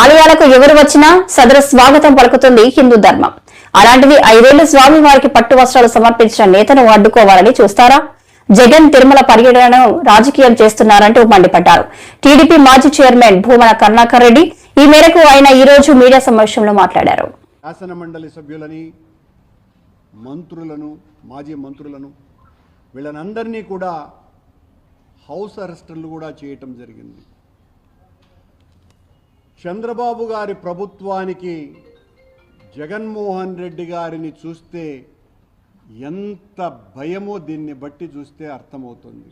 ఆలయాలకు ఎవరు వచ్చినా సదర స్వాగతం పలుకుతుంది హిందూ ధర్మం. అలాంటిది ఐదేళ్ళు స్వామి వారికి పట్టు వస్త్రాలు సమర్పించిన నేతను అడ్డుకోవాలని చూస్తారా? జగన్ తిరుమల పర్యటనను రాజకీయం చేస్తున్నారంటూ మండిపడ్డారు. టీడీపీ మాజీ చైర్మన్ భూమన కరుణాకర్ రెడ్డి ఈ మేరకు ఆయన ఈ రోజు మీడియా సమావేశంలో మాట్లాడారు. శాసన మండలి సభ్యులని మంత్రులను మాజీ మంత్రులను వీళ్ళనందరినీ కూడా హౌస్ అరెస్టులు కూడా చేయటం జరిగింది. చంద్రబాబు గారి ప్రభుత్వానికి జగన్మోహన్ రెడ్డి గారిని చూస్తే ఎంత భయమో దీన్ని బట్టి చూస్తే అర్థమవుతుంది.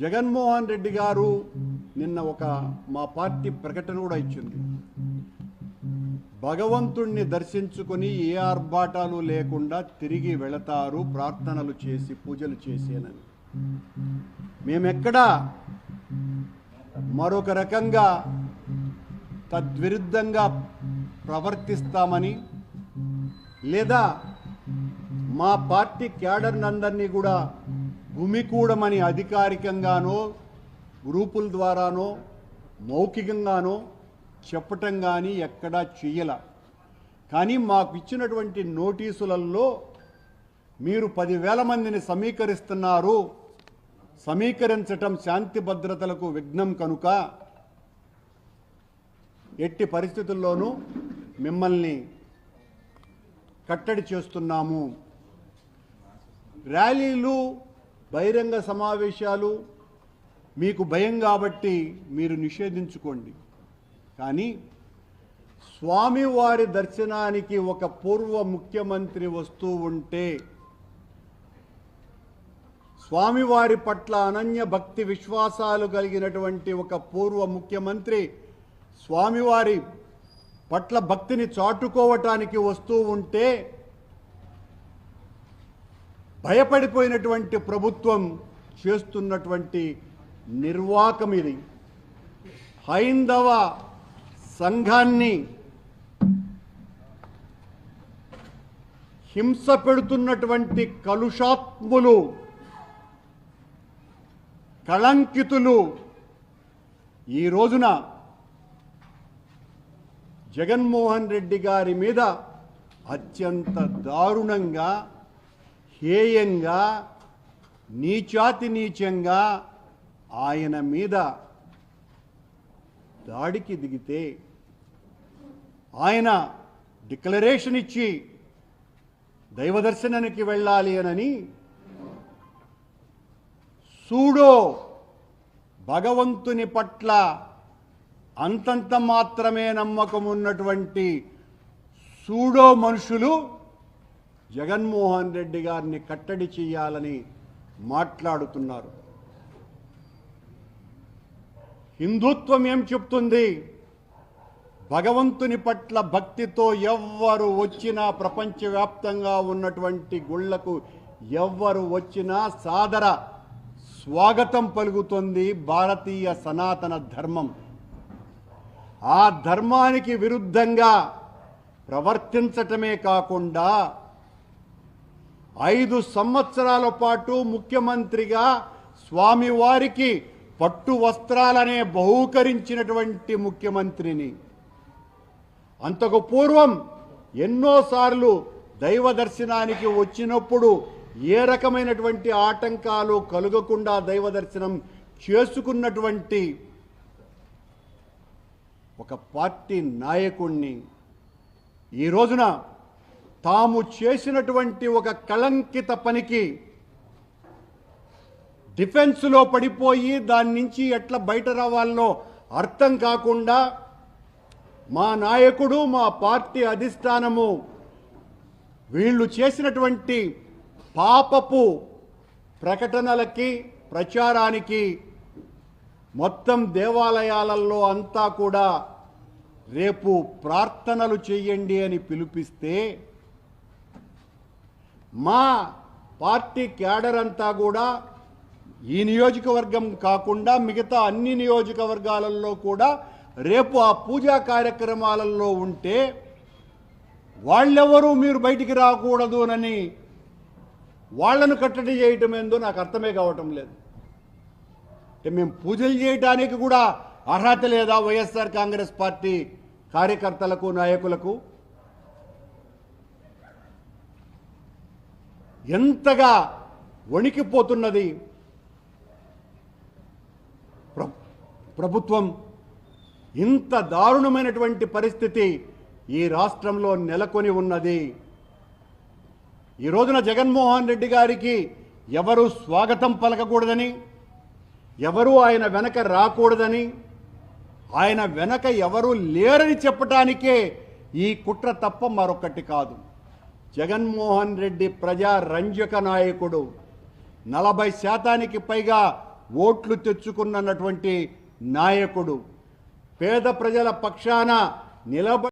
జగన్మోహన్ రెడ్డి గారు నిన్న ఒక మా పార్టీ ప్రకటన కూడా ఇచ్చింది. భగవంతుణ్ణి దర్శించుకొని ఏ ఆర్భాటాలు లేకుండా తిరిగి వెళతారు ప్రార్థనలు చేసి పూజలు చేసేనని. మేమెక్కడా మరొక రకంగా తద్విరుద్ధంగా ప్రవర్తిస్తామని లేదా మా పార్టీ క్యాడర్నందరినీ కూడా భూమికూడమని అధికారికంగానో గ్రూపుల ద్వారానో మౌఖికంగానో చెప్పటం కానీ ఎక్కడా చెయ్యల. కానీ మాకు ఇచ్చినటువంటి నోటీసులలో మీరు పదివేల మందిని సమీకరిస్తున్నారు. సమీకరించటం శాంతి భద్రతలకు విఘ్నం కనుక ఎట్టి పరిస్థితుల్లోనూ మిమ్మల్ని కట్టడి చేస్తున్నాము. ర్యాలీలు బహిరంగ సమావేశాలు మీకు భయం కాబట్టి మీరు నిషేధించుకోండి. కానీ స్వామివారి దర్శనానికి ఒక పూర్వ ముఖ్యమంత్రి వస్తూ ఉంటే స్వామివారి పట్ల అనన్య భక్తి విశ్వాసాలు కలిగినటువంటి ఒక పూర్వ ముఖ్యమంత్రి స్వామివారి పట్ల భక్తిని చాటుకోవటానికి వస్తూ ఉంటే భయపడిపోయినటువంటి ప్రభుత్వం చేస్తున్నటువంటి నిర్వాకం ఇది. హైందవ సంఘాన్ని హింస పెడుతున్నటువంటి కలుషాత్ములు కళంకితులు ఈ రోజున జగన్మోహన్ రెడ్డి గారి మీద అత్యంత దారుణంగా హేయంగా నీచాతి నీచంగా ఆయన మీద దాడికి దిగితే ఆయన డిక్లరేషన్ ఇచ్చి దైవదర్శనానికి వెళ్ళాలి అనని సూడో భగవంతుని పట్ల అంతంత మాత్రమే నమ్మకం ఉన్నటువంటి సూడో మనుషులు జగన్మోహన్ రెడ్డి గారిని కట్టడి చేయాలని మాట్లాడుతున్నారు. హిందుత్వం ఏం చెప్తుంది? భగవంతుని పట్ల భక్తితో ఎవ్వరు వచ్చినా ప్రపంచవ్యాప్తంగా ఉన్నటువంటి గుళ్ళకు ఎవ్వరు వచ్చినా సాదర స్వాగతం పలుకుతుంది భారతీయ సనాతన ధర్మం. ఆ ధర్మానికి విరుద్ధంగా ప్రవర్తించటమే కాకుండా ఐదు సంవత్సరాల పాటు ముఖ్యమంత్రిగా స్వామివారికి పట్టు వస్త్రాలనే బహూకరించినటువంటి ముఖ్యమంత్రిని. అంతకు పూర్వం ఎన్నోసార్లు దైవ దర్శనానికి వచ్చినప్పుడు ఏ రకమైనటువంటి ఆటంకాలు కలుగకుండా దైవ దర్శనం చేసుకున్నటువంటి ఒక పార్టీ నాయకుణ్ణి ఈ రోజున తాము చేసినటువంటి ఒక కళంకిత పనికి డిఫెన్స్లో పడిపోయి దాని నుంచి ఎట్లా బయట రావాలనో అర్థం కాకుండా మా నాయకుడు మా పార్టీ అధిష్టానము వీళ్ళు చేసినటువంటి పాపపు ప్రకటనలకి ప్రచారానికి మొత్తం దేవాలయాలలో అంతా కూడా రేపు ప్రార్థనలు చేయండి అని పిలిపిస్తే మా పార్టీ క్యాడర్ అంతా కూడా ఈ నియోజకవర్గం కాకుండా మిగతా అన్ని నియోజకవర్గాలలో కూడా రేపు ఆ పూజా కార్యక్రమాలలో ఉంటే వాళ్ళెవరూ మీరు బయటికి రాకూడదునని వాళ్ళను కట్టడి చేయటం ఏందో నాకు అర్థమే కావటం లేదు. అంటే మేము పూజలు చేయటానికి కూడా అర్హత లేదా వైఎస్ఆర్ కాంగ్రెస్ పార్టీ కార్యకర్తలకు నాయకులకు ఎంతగా వణికిపోతున్నది ప్ర- ప్రభుత్వం ఇంత దారుణమైనటువంటి పరిస్థితి ఈ రాష్ట్రంలో నెలకొని ఉన్నది. ఈ రోజున జగన్మోహన్ రెడ్డి గారికి ఎవరు స్వాగతం పలకకూడదని ఎవరు ఆయన వెనక రాకూడదని ఆయన వెనక ఎవరు లేరని చెప్పటానికే ఈ కుట్ర తప్ప మరొకటి కాదు. జగన్మోహన్ రెడ్డి ప్రజా రంజక నాయకుడు. నలభై శాతానికి పైగా ఓట్లు తెచ్చుకున్నటువంటి నాయకుడు. పేద ప్రజల పక్షాన నిలబ